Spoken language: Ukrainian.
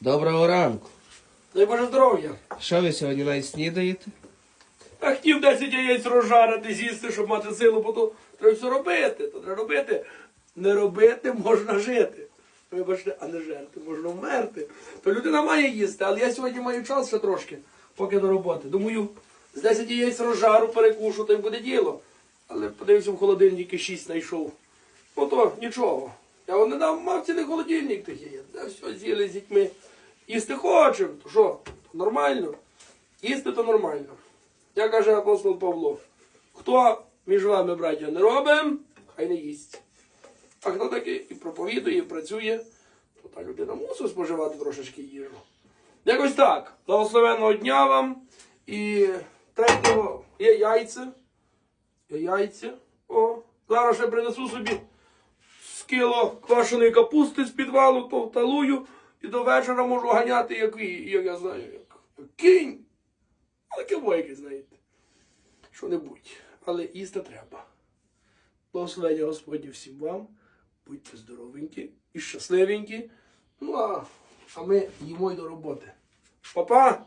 Доброго ранку. Дай Боже здоров'я. Що ви сьогодні навіть снідаєте? А хотів 10 яєць розжарити, з'їсти, щоб мати силу, бо то треба все робити. То треба робити. Не робити можна жити. Вибачте, а не жерти, можна вмерти. То людина має їсти, але я сьогодні маю час ще трошки, поки до роботи. Думаю, з 10 яєць розжару перекушу, то й буде діло. Але подивився в холодильник 6 знайшов. Ну то нічого. Я вам не дав мав цілий холодильник тих яєць. Все, з'їли з дітьми. Їсти хочемо, то що? Нормально. Їсти то нормально. Я каже апостол Павло, хто між вами, браття, не робить, хай не їсть. А хто таки і проповідує, і працює, то та людина мусить споживати трошечки їжу. Якось так. Благословенного дня вам. І третього є яйця. Є яйця. О, зараз ще принесу собі з кіло квашеної капусти з підвалу, то вталую, і до вечора можу ганяти, як, як я знаю, як, кінь. Але кивойки, знаєте. Що-небудь. Але їсти треба. Благословення Господні всім вам. Будьте здоровенькі і щасливенькі. Ну а, а ми їмо й до роботи. Па-па!